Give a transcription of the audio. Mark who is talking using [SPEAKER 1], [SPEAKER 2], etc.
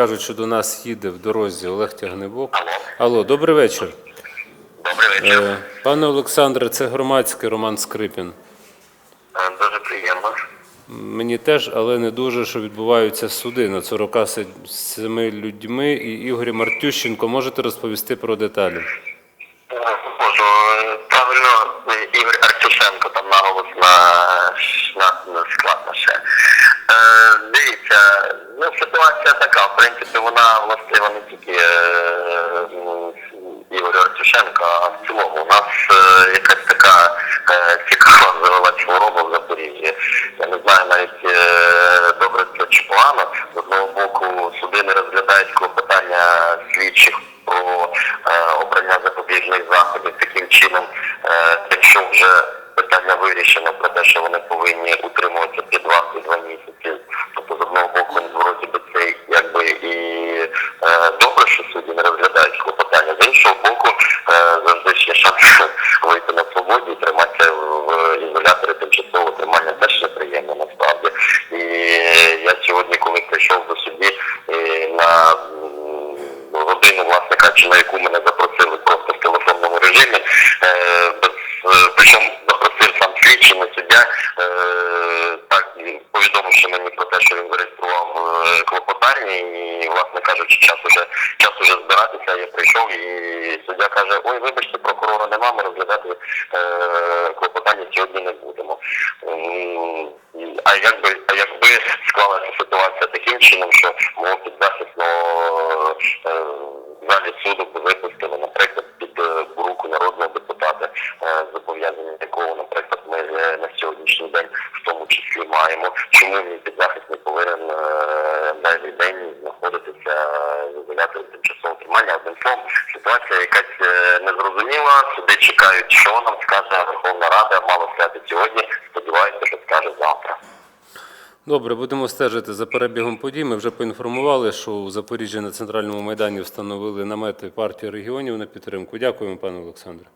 [SPEAKER 1] Кажуть, що до нас їде в дорозі Олег Тягнебок.
[SPEAKER 2] Алло,
[SPEAKER 1] Алло, добрий вечір.
[SPEAKER 2] добрий вечір.
[SPEAKER 1] Е, Пане Олександре, це громадський Роман Скрипін.
[SPEAKER 2] Е, Дуже приємно.
[SPEAKER 1] Мені теж, але не дуже, що відбуваються суди над 47 людьми і Ігорем Мартющенко. Можете розповісти про деталі?
[SPEAKER 2] Е, Можу, е, правильно, Ігор Артюшенко там наголос на, на, ситуація така, в принципі, вона властива не тільки е, м, Ігорю Артюшенко, а в цілому. У нас е, якась така е, цікава завелась хвороба в Запоріжжі. Я не знаю навіть добре це чи погано. З одного боку, суди не розглядають клопотання слідчих про обрання запобіжних заходів. Таким чином, якщо вже питання вирішено про те, що вони повинні утримуватися під вартою два місяці, в ізоляторі тимчасового тримання теж неприємно насправді. І я сьогодні, коли прийшов до е, на годину, власне кажучи, на яку мене запросили просто в телефонному режимі, е, без, причому запросив сам слідчий, не суддя, е, так повідомивши мені про те, що він зареєстрував е, клопотання, і, власне кажучи, час уже час уже збиратися, я прийшов і суддя каже, ой, вибачте, прокурора нема, ми розглядати клопотання сьогодні не будемо. М, А якби, якби склалася ситуація таким чином, що мого підзахисного е, залі суду випустили, наприклад, під е, руку народного депутата, е, зобов'язання якого, наприклад, ми на сьогоднішній день в тому числі маємо. Чому мій підзахисний повинен далі день знаходитися в ізоляторі тимчасового тримання? Одним словом, ситуація якась незрозуміла. Суди чекають, що нам скаже Верховна Рада, мало сказати сьогодні. Сподіваюся, що скаже завтра.
[SPEAKER 1] Добре, будемо стежити за перебігом подій. Ми вже поінформували, що у Запоріжжі на центральному майдані встановили намети партії регіонів на підтримку. Дякуємо, пане Олександре.